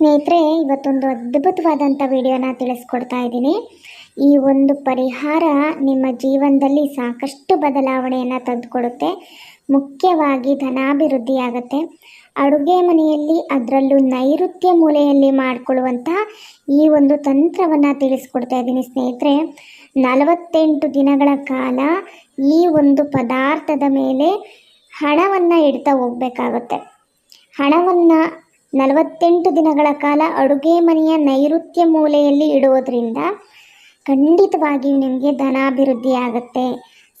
ಸ್ನೇಹಿತರೆ, ಇವತ್ತೊಂದು ಅದ್ಭುತವಾದಂಥ ವಿಡಿಯೋನ ತಿಳಿಸ್ಕೊಡ್ತಾ ಇದ್ದೀನಿ. ಈ ಒಂದು ಪರಿಹಾರ ನಿಮ್ಮ ಜೀವನದಲ್ಲಿ ಸಾಕಷ್ಟು ಬದಲಾವಣೆಯನ್ನು ತಂದುಕೊಡುತ್ತೆ. ಮುಖ್ಯವಾಗಿ ಧನಾಭಿವೃದ್ಧಿ ಆಗುತ್ತೆ ಅಡುಗೆ ಮನೆಯಲ್ಲಿ ಅದರಲ್ಲೂ ನೈಋತ್ಯ ಮೂಲೆಯಲ್ಲಿ ಮಾಡಿಕೊಳ್ಳುವಂಥ ಈ ಒಂದು ತಂತ್ರವನ್ನು ತಿಳಿಸ್ಕೊಡ್ತಾ ಇದ್ದೀನಿ ಸ್ನೇಹಿತರೆ. ನಲವತ್ತೆಂಟು ದಿನಗಳ ಕಾಲ ಈ ಒಂದು ಪದಾರ್ಥದ ಮೇಲೆ ಹಣವನ್ನು ಇಡ್ತಾ ಹೋಗಬೇಕಾಗುತ್ತೆ. ಹಣವನ್ನು ನಲವತ್ತೆಂಟು ದಿನಗಳ ಕಾಲ ಅಡುಗೆ ಮನೆಯ ನೈಋತ್ಯ ಮೂಲೆಯಲ್ಲಿ ಇಡುವುದರಿಂದ ಖಂಡಿತವಾಗಿ ನಿಮಗೆ ಧನಾಭಿವೃದ್ಧಿ ಆಗುತ್ತೆ,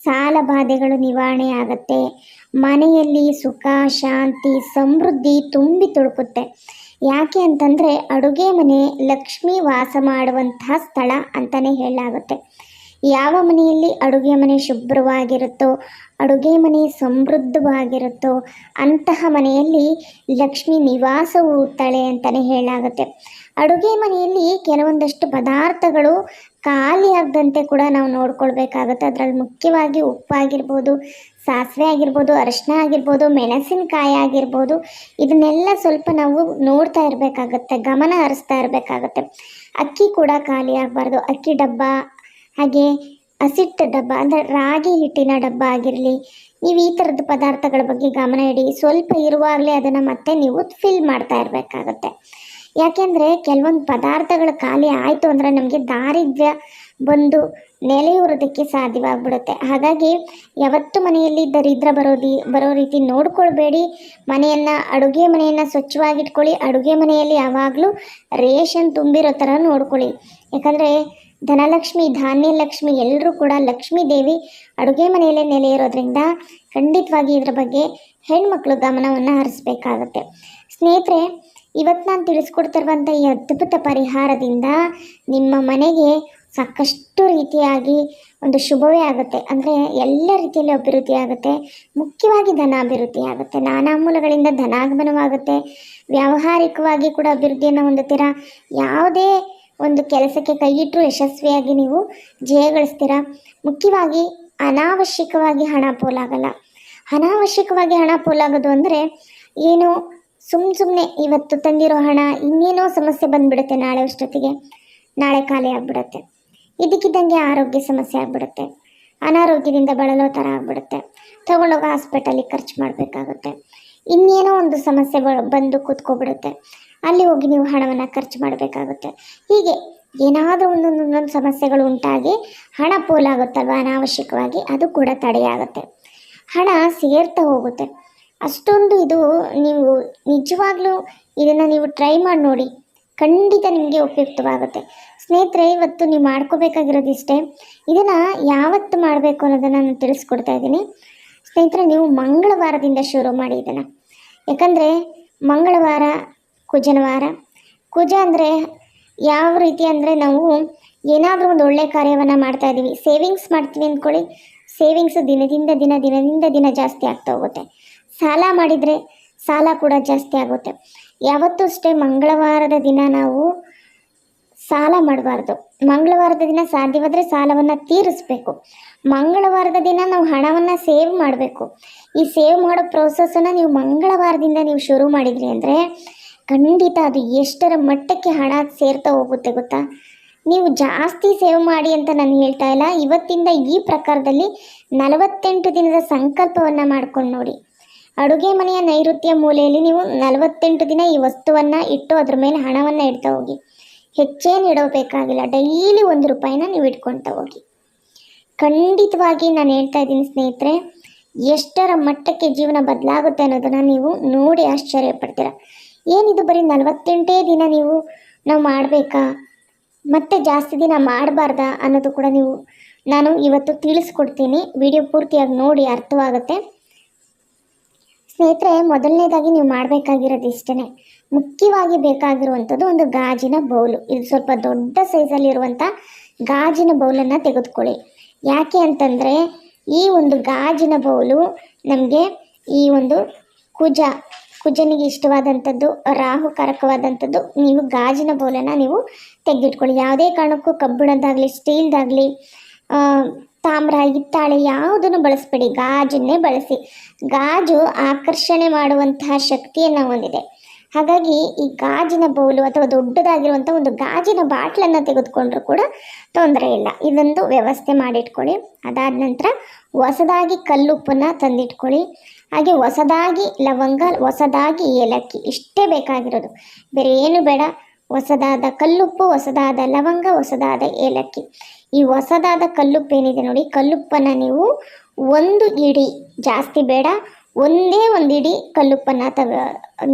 ಸಾಲ ಬಾಧೆಗಳು ನಿವಾರಣೆ ಆಗುತ್ತೆ, ಮನೆಯಲ್ಲಿ ಸುಖ, ಶಾಂತಿ, ಸಮೃದ್ಧಿ ತುಂಬಿ ತುಳುಕುತ್ತೆ. ಯಾಕೆ ಅಂತಂದರೆ ಅಡುಗೆ ಮನೆ ಲಕ್ಷ್ಮಿ ವಾಸ ಮಾಡುವಂತಹ ಸ್ಥಳ ಅಂತಲೇ ಹೇಳಲಾಗುತ್ತೆ. ಯಾವ ಮನೆಯಲ್ಲಿ ಅಡುಗೆ ಮನೆ ಶುಭ್ರವಾಗಿರುತ್ತೋ, ಅಡುಗೆ ಮನೆ ಸಮೃದ್ಧವಾಗಿರುತ್ತೋ, ಅಂತಹ ಮನೆಯಲ್ಲಿ ಲಕ್ಷ್ಮಿ ನಿವಾಸ ಹೂಡ್ತಾಳೆ ಅಂತಲೇ ಹೇಳಲಾಗುತ್ತೆ. ಅಡುಗೆ ಮನೆಯಲ್ಲಿ ಕೆಲವೊಂದಷ್ಟು ಪದಾರ್ಥಗಳು ಖಾಲಿ ಆಗದಂತೆ ಕೂಡ ನಾವು ನೋಡ್ಕೊಳ್ಬೇಕಾಗುತ್ತೆ. ಅದರಲ್ಲಿ ಮುಖ್ಯವಾಗಿ ಉಪ್ಪಾಗಿರ್ಬೋದು, ಸಾಸಿವೆ ಆಗಿರ್ಬೋದು ಅರಿಶಿನ ಆಗಿರ್ಬೋದು, ಮೆಣಸಿನಕಾಯಿ ಆಗಿರ್ಬೋದು, ಇದನ್ನೆಲ್ಲ ಸ್ವಲ್ಪ ನಾವು ನೋಡ್ತಾ ಇರಬೇಕಾಗತ್ತೆ, ಗಮನ ಹರಿಸ್ತಾ ಇರಬೇಕಾಗತ್ತೆ. ಅಕ್ಕಿ ಕೂಡ ಖಾಲಿ ಆಗಬಾರ್ದು. ಅಕ್ಕಿ ಡಬ್ಬ ಹಾಗೆ ಹಸಿಟ್ಟು ಡಬ್ಬ, ಅಂದರೆ ರಾಗಿ ಹಿಟ್ಟಿನ ಡಬ್ಬ ಆಗಿರಲಿ, ನೀವು ಈ ಥರದ ಪದಾರ್ಥಗಳ ಬಗ್ಗೆ ಗಮನ ಇಡಿ. ಸ್ವಲ್ಪ ಇರುವಾಗಲೇ ಅದನ್ನು ಮತ್ತೆ ನೀವು ಫಿಲ್ ಮಾಡ್ತಾ ಇರಬೇಕಾಗತ್ತೆ. ಯಾಕೆಂದರೆ ಕೆಲವೊಂದು ಪದಾರ್ಥಗಳು ಖಾಲಿ ಆಯಿತು ಅಂದರೆ ನಮಗೆ ದಾರಿದ್ರ್ಯ ಬಂದು ನೆಲೆಯೂರೋದಕ್ಕೆ ಸಾಧ್ಯವಾಗ್ಬಿಡುತ್ತೆ. ಹಾಗಾಗಿ ಯಾವತ್ತು ಮನೆಯಲ್ಲಿ ದರಿದ್ರ ಬರೋದಿ, ಬರೋ ರೀತಿ ನೋಡ್ಕೊಳ್ಬೇಡಿ. ಮನೆಯನ್ನು, ಅಡುಗೆ ಮನೆಯನ್ನು ಸ್ವಚ್ಛವಾಗಿಟ್ಕೊಳ್ಳಿ. ಅಡುಗೆ ಮನೆಯಲ್ಲಿ ಯಾವಾಗಲೂ ರೇಷನ್ ತುಂಬಿರೋ ಥರ ನೋಡ್ಕೊಳ್ಳಿ. ಯಾಕಂದರೆ ಧನಲಕ್ಷ್ಮಿ, ಧಾನ್ಯಲಕ್ಷ್ಮಿ ಎಲ್ಲರೂ ಕೂಡ ಲಕ್ಷ್ಮೀ ದೇವಿ ಅಡುಗೆ ಮನೆಯಲ್ಲೇ ನೆಲೆ ಇರೋದ್ರಿಂದ ಖಂಡಿತವಾಗಿ ಇದರ ಬಗ್ಗೆ ಹೆಣ್ಮಕ್ಳು ಗಮನವನ್ನು ಹರಿಸ್ಬೇಕಾಗತ್ತೆ. ಸ್ನೇಹಿತರೆ ಇವತ್ತು ನಾನು ತಿಳಿಸ್ಕೊಡ್ತಿರುವಂಥ ಈ ಅದ್ಭುತ ಪರಿಹಾರದಿಂದ ನಿಮ್ಮ ಮನೆಗೆ ಸಾಕಷ್ಟು ರೀತಿಯಾಗಿ ಒಂದು ಶುಭವೇ ಆಗುತ್ತೆ. ಅಂದರೆ ಎಲ್ಲ ರೀತಿಯಲ್ಲಿ ಅಭಿವೃದ್ಧಿ ಆಗುತ್ತೆ. ಮುಖ್ಯವಾಗಿ ಧನ ಅಭಿವೃದ್ಧಿ ಆಗುತ್ತೆ. ನಾನಾ ಮೂಲಗಳಿಂದ ಧನಾಗಮನವಾಗುತ್ತೆ. ವ್ಯಾವಹಾರಿಕವಾಗಿ ಕೂಡ ಅಭಿವೃದ್ಧಿಯನ್ನು ಹೊಂದುತ್ತೀರಾ? ಯಾವುದೇ ಒಂದು ಕೆಲಸಕ್ಕೆ ಕೈಯಿಟ್ಟರೂ ಯಶಸ್ವಿಯಾಗಿ ನೀವು ಜಯಗಳಿಸ್ತೀರ? ಮುಖ್ಯವಾಗಿ ಅನಾವಶ್ಯಕವಾಗಿ ಹಣ ಪೋಲಾಗಲ್ಲ. ಅನಾವಶ್ಯಕವಾಗಿ ಹಣ ಪೋಲಾಗೋದು ಅಂದರೆ ಏನು ಸುಮ್ಮ ಸುಮ್ಮನೆ ಇವತ್ತು ತಂದಿರೋ ಹಣ ಇನ್ನೇನೋ ಸಮಸ್ಯೆ ಬಂದ್ಬಿಡುತ್ತೆ ನಾಳೆ ಅಷ್ಟೊತ್ತಿಗೆ. ನಾಳೆ ಖಾಲಿ ಆಗ್ಬಿಡುತ್ತೆ. ಇದಕ್ಕಿದ್ದಂಗೆ ಆರೋಗ್ಯ ಸಮಸ್ಯೆ ಆಗಿಬಿಡುತ್ತೆ. ಅನಾರೋಗ್ಯದಿಂದ ಬಳಲೋ ಥರ ಆಗಿಬಿಡುತ್ತೆ. ತಗೊಂಡೋಗಿ ಹಾಸ್ಪಿಟಲಿಗೆ ಖರ್ಚು ಮಾಡಬೇಕಾಗುತ್ತೆ. ಇನ್ನೇನೋ ಒಂದು ಸಮಸ್ಯೆ ಬಂದು ಕೂತ್ಕೊಬಿಡುತ್ತೆ. ಅಲ್ಲಿ ಹೋಗಿ ನೀವು ಹಣವನ್ನು ಖರ್ಚು ಮಾಡಬೇಕಾಗುತ್ತೆ. ಹೀಗೆ ಏನಾದರೂ ಒಂದೊಂದು ಒಂದೊಂದು ಸಮಸ್ಯೆಗಳು ಉಂಟಾಗಿ ಹಣ ಪೋಲಾಗುತ್ತಲ್ವ ಅನಾವಶ್ಯಕವಾಗಿ ಅದು ಕೂಡ ತಡೆಯಾಗುತ್ತೆ. ಹಣ ಸೇರ್ತಾ ಹೋಗುತ್ತೆ. ಅಷ್ಟೊಂದು ಇದು ನೀವು ನಿಜವಾಗ್ಲೂ ಇದನ್ನು ನೀವು ಟ್ರೈ ಮಾಡಿ ನೋಡಿ, ಖಂಡಿತ ನಿಮಗೆ ಉಪಯುಕ್ತವಾಗುತ್ತೆ. ಸ್ನೇಹಿತರೆ, ಇವತ್ತು ನೀವು ಮಾಡ್ಕೋಬೇಕಾಗಿರೋದಿಷ್ಟೇ. ಇದನ್ನು ಯಾವತ್ತು ಮಾಡಬೇಕು ಅನ್ನೋದನ್ನು ನಾನು ತಿಳಿಸ್ಕೊಡ್ತಾ ಇದ್ದೀನಿ. ಸ್ನೇಹಿತರೆ, ನೀವು ಮಂಗಳವಾರದಿಂದ ಶುರು ಮಾಡಿ ಇದನ್ನು. ಯಾಕಂದರೆ ಮಂಗಳವಾರ ಕುಜನ ವಾರ ಕುಜ ಅಂದರೆ ಯಾವ ರೀತಿ ಅಂದರೆ ನಾವು ಏನಾದರೂ ಒಂದು ಒಳ್ಳೆಯ ಕಾರ್ಯವನ್ನು ಮಾಡ್ತಾ ಇದ್ದೀವಿ. ಸೇವಿಂಗ್ಸ್ ಮಾಡ್ತೀವಿ ಅಂದ್ಕೊಳ್ಳಿ. ಸೇವಿಂಗ್ಸ್ ದಿನದಿಂದ ದಿನ ದಿನದಿಂದ ದಿನ ಜಾಸ್ತಿ ಆಗ್ತಾ ಹೋಗುತ್ತೆ. ಸಾಲ ಮಾಡಿದರೆ ಸಾಲ ಕೂಡ ಜಾಸ್ತಿ ಆಗುತ್ತೆ. ಯಾವತ್ತೂ ಅಷ್ಟೇ ಮಂಗಳವಾರದ ದಿನ ನಾವು ಸಾಲ ಮಾಡಬಾರ್ದು. ಮಂಗಳವಾರದ ದಿನ ಸಾಧ್ಯವಾದರೆ ಸಾಲವನ್ನು ತೀರಿಸ್ಬೇಕು. ಮಂಗಳವಾರದ ದಿನ ನಾವು ಹಣವನ್ನು ಸೇವ್ ಮಾಡಬೇಕು. ಈ ಸೇವ್ ಮಾಡೋ ಪ್ರೋಸೆಸನ್ನು ನೀವು ಮಂಗಳವಾರದಿಂದ ನೀವು ಶುರು ಮಾಡಿದ್ರಿ ಅಂದರೆ ಖಂಡಿತ ಅದು ಎಷ್ಟರ ಮಟ್ಟಕ್ಕೆ ಹಣ ಸೇರ್ತಾ ಹೋಗುತ್ತೆ ಗೊತ್ತಾ? ನೀವು ಜಾಸ್ತಿ ಸೇವ್ ಮಾಡಿ ಅಂತ ನಾನು ಹೇಳ್ತಾ ಇಲ್ಲ. ಇವತ್ತಿಂದ ಈ ಪ್ರಕಾರದಲ್ಲಿ ನಲವತ್ತೆಂಟು ದಿನದ ಸಂಕಲ್ಪವನ್ನು ಮಾಡ್ಕೊಂಡು ನೋಡಿ. ಅಡುಗೆ ಮನೆಯ ನೈಋತ್ಯ ಮೂಲೆಯಲ್ಲಿ ನೀವು ನಲವತ್ತೆಂಟು ದಿನ ಈ ವಸ್ತುವನ್ನು ಇಟ್ಟು ಅದ್ರ ಮೇಲೆ ಹಣವನ್ನು ಇಡ್ತಾ ಹೋಗಿ. ಹೆಚ್ಚೇನು ಇಡಬೇಕಾಗಿಲ್ಲ ಡೈಲಿ ಒಂದು ರೂಪಾಯಿನ ನೀವು ಇಟ್ಕೊಳ್ತಾ ಹೋಗಿ. ಖಂಡಿತವಾಗಿ ನಾನು ಹೇಳ್ತಾ ಇದ್ದೀನಿ ಸ್ನೇಹಿತರೆ, ಎಷ್ಟರ ಮಟ್ಟಕ್ಕೆ ಜೀವನ ಬದಲಾಗುತ್ತೆ ಅನ್ನೋದನ್ನು ನೀವು ನೋಡಿ ಆಶ್ಚರ್ಯ ಪಡ್ತೀರ ಏನಿದು ಬರೀ ನಲವತ್ತೆಂಟೇ ದಿನ ನೀವು ನಾವು ಮಾಡಬೇಕಾ? ಮತ್ತೆ ಜಾಸ್ತಿ ದಿನ ಮಾಡಬಾರ್ದಾ ಅನ್ನೋದು ಕೂಡ ನೀವು ನಾನು ಇವತ್ತು ತಿಳಿಸ್ಕೊಡ್ತೀನಿ. ವಿಡಿಯೋ ಪೂರ್ತಿಯಾಗಿ ನೋಡಿ ಅರ್ಥವಾಗುತ್ತೆ. ಸ್ನೇಹಿತರೆ, ಮೊದಲನೇದಾಗಿ ನೀವು ಮಾಡಬೇಕಾಗಿರೋದು ಇಷ್ಟೇ ಮುಖ್ಯವಾಗಿ ಬೇಕಾಗಿರುವಂಥದ್ದು ಒಂದು ಗಾಜಿನ ಬೌಲು. ಇದು ಸ್ವಲ್ಪ ದೊಡ್ಡ ಸೈಜಲ್ಲಿರುವಂಥ ಗಾಜಿನ ಬೌಲನ್ನು ತೆಗೆದುಕೊಳ್ಳಿ. ಯಾಕೆ ಅಂತಂದರೆ, ಈ ಒಂದು ಗಾಜಿನ ಬೌಲು ನಮಗೆ ಈ ಒಂದು ಕುಜ ಕುಜನಿಗೆ ಇಷ್ಟವಾದಂಥದ್ದು ರಾಹುಕಾರಕವಾದಂಥದ್ದು ನೀವು ಗಾಜಿನ ಬೋಲನ್ನು ನೀವು ತೆಗೆದಿಟ್ಕೊಳ್ಳಿ. ಯಾವುದೇ ಕಾರಣಕ್ಕೂ ಕಬ್ಬಿಣದ್ದಾಗಲಿ, ಸ್ಟೀಲ್ದಾಗಲಿ ತಾಮ್ರ, ಹಿತ್ತಾಳೆ ಯಾವುದನ್ನು ಬಳಸಬೇಡಿ. ಗಾಜನ್ನೇ ಬಳಸಿ. ಗಾಜು ಆಕರ್ಷಣೆ ಮಾಡುವಂತಹ ಶಕ್ತಿಯನ್ನು ಹೊಂದಿದೆ. ಹಾಗಾಗಿ ಈ ಗಾಜಿನ ಬೌಲು ಅಥವಾ ದೊಡ್ಡದಾಗಿರುವಂಥ ಒಂದು ಗಾಜಿನ ಬಾಟ್ಲನ್ನು ತೆಗೆದುಕೊಂಡ್ರೂ ಕೂಡ ತೊಂದರೆ ಇಲ್ಲ. ಇದೊಂದು ವ್ಯವಸ್ಥೆ ಮಾಡಿಟ್ಕೊಳ್ಳಿ. ಅದಾದ ನಂತರ ಹೊಸದಾಗಿ ಕಲ್ಲುಪ್ಪನ್ನು ತಂದಿಟ್ಕೊಳ್ಳಿ. ಹಾಗೆ ಹೊಸದಾಗಿ ಲವಂಗ, ಹೊಸದಾಗಿ ಏಲಕ್ಕಿ, ಇಷ್ಟೇ ಬೇಕಾಗಿರೋದು. ಬೇರೆ ಏನು ಬೇಡ. ಹೊಸದಾದ ಕಲ್ಲುಪ್ಪು, ಹೊಸದಾದ ಲವಂಗ, ಹೊಸದಾದ ಏಲಕ್ಕಿ. ಈ ಹೊಸದಾದ ಕಲ್ಲುಪ್ಪು ಏನಿದೆ ನೋಡಿ, ಕಲ್ಲುಪ್ಪನ್ನು ನೀವು ಒಂದು ಇಡಿ ಜಾಸ್ತಿ ಬೇಡ. ಒಂದೇ ಒಂದು ಇಡಿ ಕಲ್ಲುಪ್ಪನ್ನು ತಗ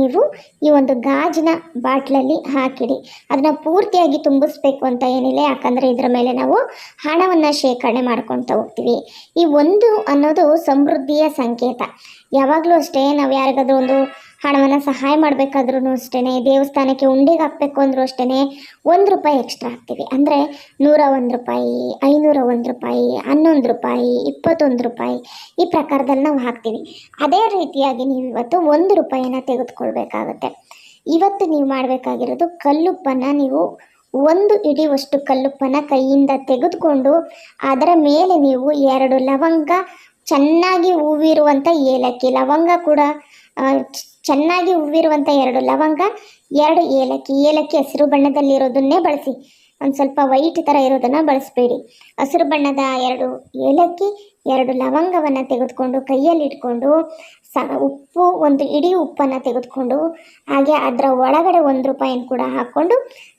ನೀವು ಈ ಒಂದು ಗಾಜಿನ ಬಾಟ್ಲಲ್ಲಿ ಹಾಕಿಡಿ. ಅದನ್ನು ಪೂರ್ತಿಯಾಗಿ ತುಂಬಿಸ್ಬೇಕು ಅಂತ ಏನಿಲ್ಲ, ಯಾಕಂದರೆ ಇದರ ಮೇಲೆ ನಾವು ಹಣವನ್ನು ಶೇಖರಣೆ ಮಾಡ್ಕೊತಾ ಹೋಗ್ತೀವಿ. ಈ ಒಂದು ಅನ್ನೋದು ಸಮೃದ್ಧಿಯ ಸಂಕೇತ. ಯಾವಾಗಲೂ ಅಷ್ಟೇ ನಾವು ಯಾರಿಗಾದ್ರೂ ಒಂದು ಹಣವನ್ನು ಸಹಾಯ ಮಾಡಬೇಕಾದ್ರೂ ಅಷ್ಟೇ ದೇವಸ್ಥಾನಕ್ಕೆ ಉಂಡಿಗೆ ಹಾಕಬೇಕು ಅಂದರೂ ಅಷ್ಟೇ ಒಂದು ರೂಪಾಯಿ ಎಕ್ಸ್ಟ್ರಾ ಹಾಕ್ತೀವಿ. ಅಂದರೆ ನೂರ ಒಂದು ರೂಪಾಯಿ, ಐನೂರ ಒಂದು ರೂಪಾಯಿ, ಹನ್ನೊಂದು ರೂಪಾಯಿ, ಇಪ್ಪತ್ತೊಂದು ರೂಪಾಯಿ ಈ ಪ್ರಕಾರದಲ್ಲಿ ನಾವು ಹಾಕ್ತೀವಿ. ಅದೇ ರೀತಿಯಾಗಿ ನೀವು ಇವತ್ತು ಒಂದು ರೂಪಾಯಿನ ತೆಗೆದುಕೊಳ್ಬೇಕಾಗತ್ತೆ. ಇವತ್ತು ನೀವು ಮಾಡಬೇಕಾಗಿರೋದು ಕಲ್ಲುಪ್ಪನ್ನು ನೀವು ಒಂದು ಇಡಿವಷ್ಟು ಕಲ್ಲುಪ್ಪನ್ನು ಕೈಯಿಂದ ತೆಗೆದುಕೊಂಡು ಅದರ ಮೇಲೆ ನೀವು ಎರಡು ಲವಂಗ ಚೆನ್ನಾಗಿ ಹೂವಿರುವಂಥ ಏಲಕ್ಕಿ, ಲವಂಗ ಕೂಡ ಚೆನ್ನಾಗಿ ಹೂವಿರುವಂಥ ಎರಡು ಲವಂಗ, ಎರಡು ಏಲಕ್ಕಿ. ಏಲಕ್ಕಿ ಹಸಿರು ಬಣ್ಣದಲ್ಲಿರೋದನ್ನೇ ಬಳಸಿ. ಒಂದು ಸ್ವಲ್ಪ ವೈಟ್ ಥರ ಇರೋದನ್ನು ಬಳಸಬೇಡಿ. ಹಸಿರು ಬಣ್ಣದ ಎರಡು ಏಲಕ್ಕಿ, ಎರಡು ಲವಂಗವನ್ನು ತೆಗೆದುಕೊಂಡು ಕೈಯಲ್ಲಿ ಇಟ್ಕೊಂಡು ಸ, ಉಪ್ಪು, ಒಂದು ಇಡೀ ಉಪ್ಪನ್ನು ತೆಗೆದುಕೊಂಡು, ಹಾಗೆ ಅದರ ಒಳಗಡೆ ಒಂದು ರೂಪಾಯಿನ ಕೂಡ ಹಾಕ್ಕೊಂಡು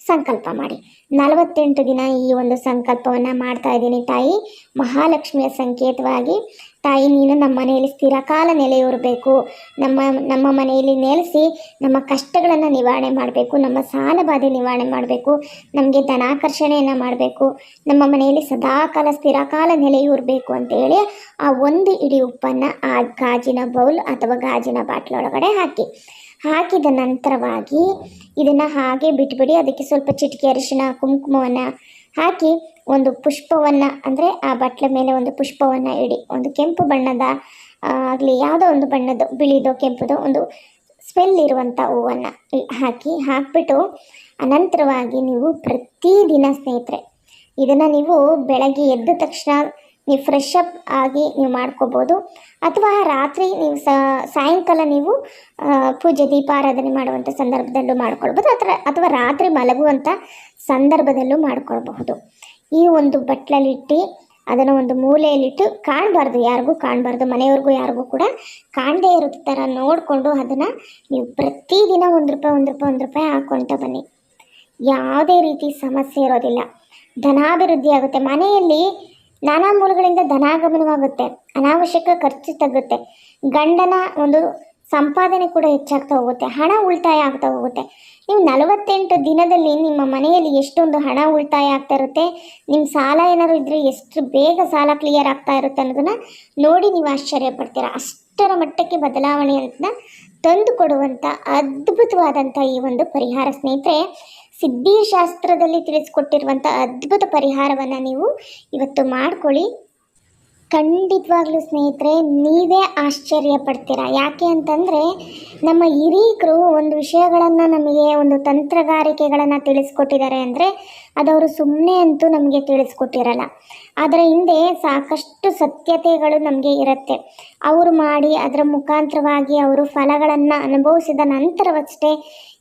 ಸಂಕಲ್ಪ ಮಾಡಿ. ನಲವತ್ತೆಂಟು ದಿನ ಈ ಒಂದು ಸಂಕಲ್ಪವನ್ನು ಮಾಡ್ತಾ ಇದ್ದೀನಿ ತಾಯಿ. ಮಹಾಲಕ್ಷ್ಮಿಯ ಸಂಕೇತವಾಗಿ ತಾಯಿ, ನೀನು ನಮ್ಮ ಮನೆಯಲ್ಲಿ ಸ್ಥಿರಕಾಲ ನೆಲೆಯೂರಬೇಕು. ನಮ್ಮ ನಮ್ಮ ಮನೆಯಲ್ಲಿ ನೆಲೆಸಿ ನಮ್ಮ ಕಷ್ಟಗಳನ್ನು ನಿವಾರಣೆ ಮಾಡಬೇಕು. ನಮ್ಮ ಸಾಲ ಬಾಧೆ ನಿವಾರಣೆ ಮಾಡಬೇಕು. ನಮಗೆ ಧನಾಕರ್ಷಣೆಯನ್ನು ಮಾಡಬೇಕು. ನಮ್ಮ ಮನೆಯಲ್ಲಿ ಸದಾಕಾಲ ಸ್ಥಿರಕಾಲ ನೆಲೆಯೂರಬೇಕು ಅಂತೇಳಿ ಆ ಒಂದು ಇಡೀ ಉಪ್ಪನ್ನು ಆ ಗಾಜಿನ ಬೌಲ್ ಅಥವಾ ಗಾಜಿನ ಬಾಟ್ಲೊಳಗಡೆ ಹಾಕಿ. ಹಾಕಿದ ನಂತರವಾಗಿ ಇದನ್ನು ಹಾಗೆ ಬಿಟ್ಬಿಡಿ. ಅದಕ್ಕೆ ಸ್ವಲ್ಪ ಚಿಟಿಕೆ ಅರಿಶಿನ ಕುಂಕುಮವನ್ನು ಹಾಕಿ ಒಂದು ಪುಷ್ಪವನ್ನು, ಅಂದರೆ ಆ ಬಟ್ಲ ಮೇಲೆ ಒಂದು ಪುಷ್ಪವನ್ನು ಇಡಿ. ಒಂದು ಕೆಂಪು ಬಣ್ಣದ ಆಗಲಿ ಯಾವುದೋ ಒಂದು ಬಣ್ಣದ್ದು, ಬಿಳಿದೋ ಕೆಂಪುದೋ ಒಂದು ಸ್ಮೆಲ್ ಇರುವಂಥ ಹೂವನ್ನು ಹಾಕಿ, ಹಾಕಿಬಿಟ್ಟು ಅನಂತರವಾಗಿ ನೀವು ಪ್ರತಿದಿನ ಸ್ನೇಹಿತರೆ, ಇದನ್ನು ನೀವು ಬೆಳಗ್ಗೆ ಎದ್ದ ತಕ್ಷಣ ನೀವು ಫ್ರೆಶ್ ಅಪ್ ಆಗಿ ನೀವು ಮಾಡ್ಕೋಬೋದು. ಅಥವಾ ರಾತ್ರಿ ನೀವು ಸಾಯಂಕಾಲ ನೀವು ಪೂಜೆ, ದೀಪಾರಾಧನೆ ಮಾಡುವಂಥ ಸಂದರ್ಭದಲ್ಲೂ ಮಾಡ್ಕೊಳ್ಬೋದು, ಅಥವಾ ಅಥವಾ ರಾತ್ರಿ ಮಲಗುವಂಥ ಸಂದರ್ಭದಲ್ಲೂ ಮಾಡ್ಕೊಳ್ಬಹುದು. ಈ ಒಂದು ಬಟ್ಲಲ್ಲಿಟ್ಟು ಅದನ್ನು ಒಂದು ಮೂಲೆಯಲ್ಲಿಟ್ಟು ಕಾಣಬಾರ್ದು, ಯಾರಿಗೂ ಕಾಣಬಾರ್ದು, ಮನೆಯವ್ರಿಗೂ ಯಾರಿಗೂ ಕೂಡ ಕಾಣದೇ ಇರೋ ಥರ ನೋಡಿಕೊಂಡು ಅದನ್ನು ನೀವು ಪ್ರತಿದಿನ ಒಂದು ರೂಪಾಯಿ ಒಂದು ರೂಪಾಯಿ ಒಂದು ರೂಪಾಯಿ ಹಾಕ್ಕೊಳ್ತಾ ಬನ್ನಿ. ಯಾವುದೇ ರೀತಿ ಸಮಸ್ಯೆ ಇರೋದಿಲ್ಲ. ಧನಾಭಿವೃದ್ಧಿ ಆಗುತ್ತೆ. ಮನೆಯಲ್ಲಿ ನಾನಾ ಮೂಲಗಳಿಂದ ಧನಾಗಮನವಾಗುತ್ತೆ. ಅನಾವಶ್ಯಕ ಖರ್ಚು ತಗ್ಗುತ್ತೆ. ಗಂಡನ ಒಂದು ಸಂಪಾದನೆ ಕೂಡ ಹೆಚ್ಚಾಗ್ತಾ ಹೋಗುತ್ತೆ, ಹಣ ಉಳಿತಾಯ ಆಗ್ತಾ ಹೋಗುತ್ತೆ. ನೀವು ನಲವತ್ತೆಂಟು ದಿನದಲ್ಲಿ ನಿಮ್ಮ ಮನೆಯಲ್ಲಿ ಎಷ್ಟೊಂದು ಹಣ ಉಳಿತಾಯ ಆಗ್ತಾ ಇರುತ್ತೆ ನಿಮ್ಮ ಸಾಲ ಏನಾದರೂ ಇದ್ದರೆ ಎಷ್ಟು ಬೇಗ ಸಾಲ ಕ್ಲಿಯರ್ ಆಗ್ತಾ ಇರುತ್ತೆ ಅನ್ನೋದನ್ನು ನೋಡಿ ನೀವು ಆಶ್ಚರ್ಯ ಪಡ್ತೀರಾ. ಅಷ್ಟರ ಮಟ್ಟಕ್ಕೆ ಬದಲಾವಣೆಯನ್ನು ತಂದು ಕೊಡುವಂಥ ಅದ್ಭುತವಾದಂಥ ಈ ಒಂದು ಪರಿಹಾರ ಸ್ನೇಹಿತರೆ, ಸಿದ್ಧಿಶಾಸ್ತ್ರದಲ್ಲಿ ತಿಳಿಸ್ಕೊಟ್ಟಿರುವಂಥ ಅದ್ಭುತ ಪರಿಹಾರವನ್ನು ನೀವು ಇವತ್ತು ಮಾಡ್ಕೊಳ್ಳಿ. ಖಂಡಿತವಾಗ್ಲೂ ಸ್ನೇಹಿತರೆ, ನೀವೇ ಆಶ್ಚರ್ಯ ಪಡ್ತೀರಾ ಯಾಕೆ ಅಂತಂದರೆ, ನಮ್ಮ ಹಿರೀಕರು ಒಂದು ವಿಷಯಗಳನ್ನು ನಮಗೆ, ಒಂದು ತಂತ್ರಗಾರಿಕೆಗಳನ್ನು ತಿಳಿಸ್ಕೊಟ್ಟಿದ್ದಾರೆ ಅಂದರೆ, ಅದವರು ಸುಮ್ಮನೆ ಅಂತೂ ನಮಗೆ ತಿಳಿಸ್ಕೊಟ್ಟಿರಲ್ಲ. ಅದರ ಹಿಂದೆ ಸಾಕಷ್ಟು ಸತ್ಯತೆಗಳು ನಮಗೆ ಇರುತ್ತೆ. ಅವರು ಮಾಡಿ, ಅದರ ಮುಖಾಂತರವಾಗಿ ಅವರು ಫಲಗಳನ್ನು ಅನುಭವಿಸಿದ ನಂತರವಷ್ಟೇ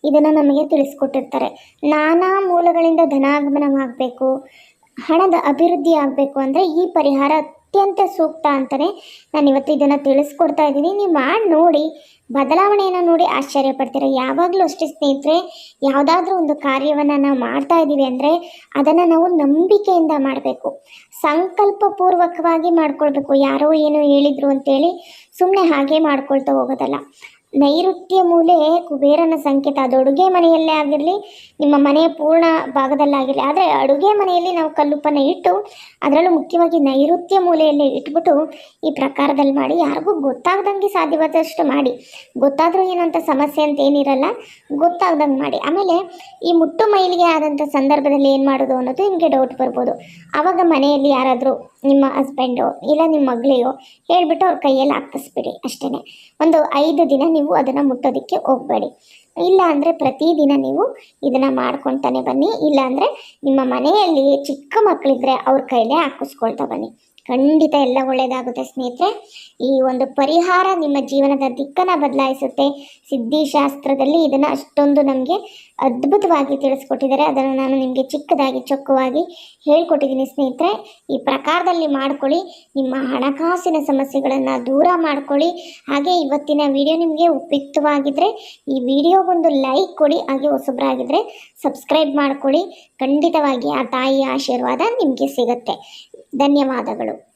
ಇದನ್ನು ನಮಗೆ ತಿಳಿಸ್ಕೊಟ್ಟಿರ್ತಾರೆ. ನಾನಾ ಮೂಲಗಳಿಂದ ಧನಾಗಮನವಾಗಬೇಕು, ಹಣದ ಅಭಿವೃದ್ಧಿ ಆಗಬೇಕು ಅಂದರೆ ಈ ಪರಿಹಾರ ಅತ್ಯಂತ ಸೂಕ್ತ ಅಂತಲೇ ನಾನು ಇವತ್ತು ಇದನ್ನು ತಿಳಿಸ್ಕೊಡ್ತಾ ಇದ್ದೀನಿ ನೀವು ಮಾಡಿ ನೋಡಿ. ಬದಲಾವಣೆಯನ್ನು ನೋಡಿ ಆಶ್ಚರ್ಯ ಪಡ್ತೀರ? ಯಾವಾಗಲೂ ಅಷ್ಟೇ ಸ್ನೇಹಿತರೆ, ಯಾವುದಾದ್ರೂ ಒಂದು ಕಾರ್ಯವನ್ನು ನಾವು ಮಾಡ್ತಾ ಇದ್ದೀವಿ ಅಂದರೆ ಅದನ್ನು ನಾವು ನಂಬಿಕೆಯಿಂದ ಮಾಡಬೇಕು. ಸಂಕಲ್ಪಪೂರ್ವಕವಾಗಿ ಮಾಡ್ಕೊಳ್ಬೇಕು. ಯಾರೋ ಏನೋ ಹೇಳಿದರು ಅಂತೇಳಿ ಸುಮ್ಮನೆ ಹಾಗೆ ಮಾಡ್ಕೊಳ್ತಾ ಹೋಗೋದಲ್ಲ. ನೈಋತ್ಯ ಮೂಲೆ ಕುಬೇರನ ಸಂಕೇತ. ಅದು ಅಡುಗೆ ಮನೆಯಲ್ಲೇ ಆಗಿರಲಿ, ನಿಮ್ಮ ಮನೆಯ ಪೂರ್ಣ ಭಾಗದಲ್ಲಾಗಿರಲಿ ಆದರೆ ಅಡುಗೆ ಮನೆಯಲ್ಲಿ ನಾವು ಕಲ್ಲುಪ್ಪನ್ನು ಇಟ್ಟು, ಅದರಲ್ಲೂ ಮುಖ್ಯವಾಗಿ ನೈಋತ್ಯ ಮೂಲೆಯಲ್ಲಿ ಇಟ್ಬಿಟ್ಟು ಈ ಪ್ರಕಾರದಲ್ಲಿ ಮಾಡಿ, ಯಾರಿಗೂ ಗೊತ್ತಾಗ್ದಂಗೆ ಸಾಧ್ಯವಾದಷ್ಟು ಮಾಡಿ. ಗೊತ್ತಾದರೂ ಏನಂತ ಸಮಸ್ಯೆ ಅಂತ ಏನಿರಲ್ಲ, ಗೊತ್ತಾಗ್ದಂಗೆ ಮಾಡಿ. ಆಮೇಲೆ ಈ ಮುಟ್ಟು ಮೈಲಿಗೆ ಆದಂಥ ಸಂದರ್ಭದಲ್ಲಿ ಏನು ಮಾಡೋದು ಅನ್ನೋದು ನಿಮಗೆ ಡೌಟ್ ಬರ್ಬೋದು. ಆವಾಗ ಮನೆಯಲ್ಲಿ ಯಾರಾದರೂ ನಿಮ್ಮ ಹಸ್ಬೆಂಡು ಇಲ್ಲ ನಿಮ್ಮ ಮಗಳಿಗೋ ಹೇಳಿಬಿಟ್ಟು ಅವ್ರ ಕೈಯಲ್ಲಿ ಹಾಕಿಸ್ಬಿಡಿ ಅಷ್ಟೇ ಒಂದು ಐದು ದಿನ ನೀವು ಅದನ್ನು ಮುಟ್ಟೋದಕ್ಕೆ ಹೋಗಬೇಡಿ. ಇಲ್ಲ ಅಂದರೆ ಪ್ರತಿದಿನ ನೀವು ಇದನ್ನು ಮಾಡ್ಕೊತಾನೆ ಬನ್ನಿ. ಇಲ್ಲ ಅಂದರೆ ನಿಮ್ಮ ಮನೆಯಲ್ಲಿ ಚಿಕ್ಕ ಮಕ್ಕಳಿದ್ರೆ ಅವ್ರ ಕೈಲೇ ಹಾಕಿಸ್ಕೊಳ್ತಾ ಬನ್ನಿ. ಖಂಡಿತ ಎಲ್ಲ ಒಳ್ಳೆಯದಾಗುತ್ತೆ ಸ್ನೇಹಿತರೆ. ಈ ಒಂದು ಪರಿಹಾರ ನಿಮ್ಮ ಜೀವನದ ದಿಕ್ಕನ್ನು ಬದಲಾಯಿಸುತ್ತೆ. ಸಿದ್ಧಿಶಾಸ್ತ್ರದಲ್ಲಿ ಇದನ್ನು ಅಷ್ಟೊಂದು ನಮಗೆ ಅದ್ಭುತವಾಗಿ ತಿಳಿಸ್ಕೊಟ್ಟಿದ್ದಾರೆ. ಅದನ್ನು ನಾನು ನಿಮಗೆ ಚಿಕ್ಕದಾಗಿ, ಚೊಕ್ಕವಾಗಿ ಹೇಳ್ಕೊಟ್ಟಿದ್ದೀನಿ ಸ್ನೇಹಿತರೆ. ಈ ಪ್ರಕಾರದಲ್ಲಿ ಮಾಡ್ಕೊಳ್ಳಿ. ನಿಮ್ಮ ಹಣಕಾಸಿನ ಸಮಸ್ಯೆಗಳನ್ನು ದೂರ ಮಾಡ್ಕೊಳ್ಳಿ. ಹಾಗೆ ಇವತ್ತಿನ ವಿಡಿಯೋ ನಿಮಗೆ ಉಪಯುಕ್ತವಾಗಿದ್ದರೆ ಈ ವಿಡಿಯೋಗೊಂದು ಲೈಕ್ ಕೊಡಿ, ಹಾಗೆ ಹೊಸಬ್ರಾಗಿದ್ದರೆ ಸಬ್ಸ್ಕ್ರೈಬ್ ಮಾಡ್ಕೊಳ್ಳಿ. ಖಂಡಿತವಾಗಿ ಆ ತಾಯಿಯ ಆಶೀರ್ವಾದ ನಿಮಗೆ ಸಿಗುತ್ತೆ. ಧನ್ಯವಾದಗಳು.